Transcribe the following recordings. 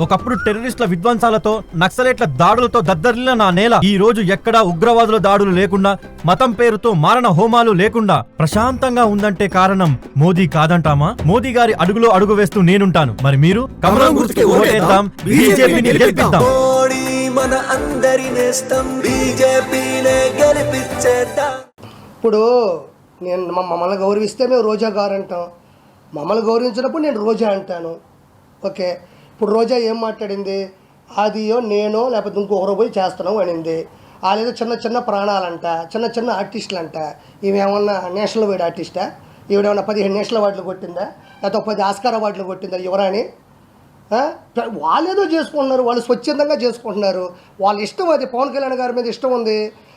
ఒకప్పుడు టెర్రరిస్టుల విధ్వంసాలతో నక్సలేట్ల దాడులతో దద్దరిల్లిన నా నేల ఈ రోజు ఎక్కడా ఉగ్రవాదుల దాడులు లేకుండా మతం పేరుతో మారణ హోమాలు లేకుండా ప్రశాంతంగా ఉందంటే కారణం మోదీ కాదంటామా? మోదీ గారి అడుగులో అడుగు వేస్తూ నేనుంటాను. మరి మీరు? కమలం గుర్తుకి ఓటేద్దాం బీజేపీని గెలిపిద్దాం. మోడీ మన అందరి నేస్తం బీజేపీనే గెలిపించేద్దాం ఇప్పుడు నేను మ- మమ్మల్ని గౌరవిస్తే మేము రోజా గారు అంటాం మమ్మల్ని గౌరవించినప్పుడు నేను రోజా అంటాను. ఓకే? ఇప్పుడు రోజా ఏం మాట్లాడింది? అదియో నేనో లేకపోతే ఇంకొకరు పోయి చేస్తున్నాం అనింది. వాళ్ళేదో చిన్న చిన్న ప్రాణాలంట చిన్న చిన్న ఆర్టిస్టులు అంట ఇవేమన్నా నేషనల్ వైడ్ ఆర్టిస్టా? ఈవిడేమన్నా పదిహేను నేషనల్ అవార్డులు కొట్టిందా? లేకపోతే పది ఆస్కార్ అవార్డులు కొట్టిందా యువరాణి? వాళ్ళు ఏదో చేసుకుంటున్నారు వాళ్ళు స్వచ్ఛందంగా చేసుకుంటున్నారు. వాళ్ళ ఇష్టం అది. పవన్ కళ్యాణ్ గారి మీద ఇష్టం ఉంది.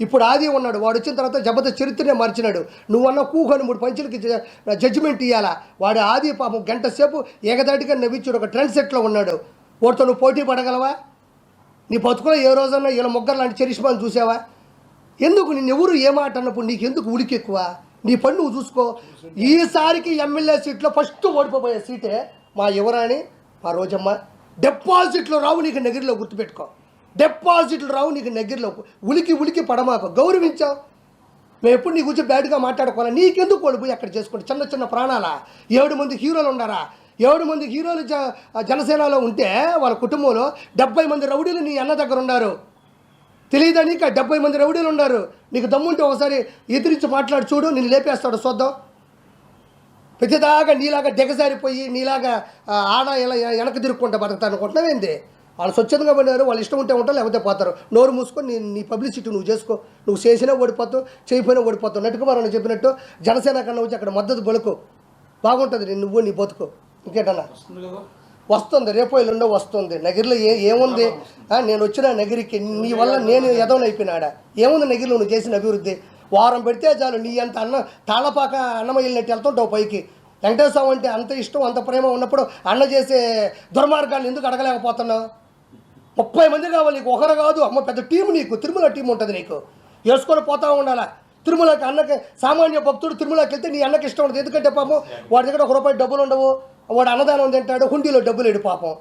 ఇప్పుడు ఆది ఉన్నాడు. వాడు వచ్చిన తర్వాత జబర్దస్త్ చరిత్రనే మార్చినాడు. నువ్వన్న కూకొని మూడు పంచులకి జడ్జిమెంట్ ఇవ్వాలా వాడు ఆది పాపం గంట సేపు ఏకదాటిగా నవ్వించాడు. ఒక ట్రెండ్ సెట్లో ఉన్నాడు. వాడితో నువ్వు పోటీ పడగలవా? నీ బతుకులో ఏ రోజన్నా ఇలా మొగ్గర్ లాంటి చరిష్మాను చూసావా? ఎందుకు నిన్ను ఎవరు ఏమాట అన్నప్పుడు నీకు ఎందుకు ఉడికి ఎక్కువ? నీ పని నువ్వు చూసుకో. ఈసారికి ఎమ్మెల్యే సీట్లో ఫస్ట్ ఓడిపోయే సీటే మా యువరాణి మా రోజమ్మ. డిపాజిట్లు రావు నీకు నెగిరిలో గుర్తుపెట్టుకో. డిపాజిట్లు రావు నీకు దగ్గరలో ఉలికి ఉలికి పడమాకు. గౌరవించావు. మేము ఎప్పుడు నీ గురించి బ్యాడ్గా మాట్లాడుకోవాలి? నీకెందుకు వాళ్ళు పోయి అక్కడ చేసుకోండి చిన్న చిన్న ప్రాణాలా? ఏడు మంది హీరోలు ఉన్నారా ఏడు మంది హీరోలు జ జనసేనలో ఉంటే వాళ్ళ కుటుంబంలో డెబ్బై మంది రౌడీలు నీ అన్న దగ్గర ఉన్నారు. తెలియదా నీకు? డెబ్బై మంది రౌడీలు ఉన్నారు. నీకు దమ్ముంటే ఒకసారి ఎదిరించి మాట్లాడు చూడు. నేను లేపేస్తాడు చూద్దాం ప్రతిదాకా నీలాగా దిగజారిపోయి నీలాగా ఆడ ఇలా వెనక తిరుక్కుంటా బతుకుతాను అనుకుంటున్నావేంది? వాళ్ళు స్వచ్ఛందంగా పడినారు వాళ్ళు ఇష్టం ఉంటే ఉంటారు లేకపోతే పోతారు. నోరు మూసుకొని నీ నీ పబ్లిసిటీ నువ్వు చేసుకో. నువ్వు చేసినా ఓడిపోతావు చేయకపోయినా ఓడిపోతావు. నటుకుమారని చెప్పినట్టు జనసేన కన్నా వచ్చి అక్కడ మద్దతు బలుకు బాగుంటుంది నీ నువ్వు నీ బతుకు. ఇంకేటన్నా? వస్తుంది రేపు ఎల్లుండో వస్తుంది. నగిరిలో ఏ ఏముంది? నేను వచ్చిన నగిరికి నీ వల్ల నేను ఎదవనైపోయినాడా ఏముంది నగిరిలో నువ్వు చేసిన అభివృద్ధి? వారం పెడితే చాలు నీ అంత అన్న తాళపాక అన్నం వెళ్ళినట్టు వెళ్తుంటావు పైకి. వెంకటేశ్వర అంటే అంత ఇష్టం అంత ప్రేమ ఉన్నప్పుడు అన్న చేసే దుర్మార్గాన్ని ఎందుకు అడగలేకపోతున్నావు? ముప్పై మంది కావాలి నీకు ఒకరు కాదు అమ్మ పెద్ద టీం నీకు తిరుమల టీం ఉంటుంది నీకు. వేసుకొని పోతా ఉండాలా? తిరుమలకి అన్నకి సామాన్య భక్తుడు తిరుమలకి వెళ్తే నీ అన్నకి ఇష్టం ఉండదు. ఎందుకంటే పాపం వాడి దగ్గర ఒక రూపాయి డబ్బులు ఉండవు వాడు అన్నదానం తింటాడు హుండీలో డబ్బులు ఏడు పాపం.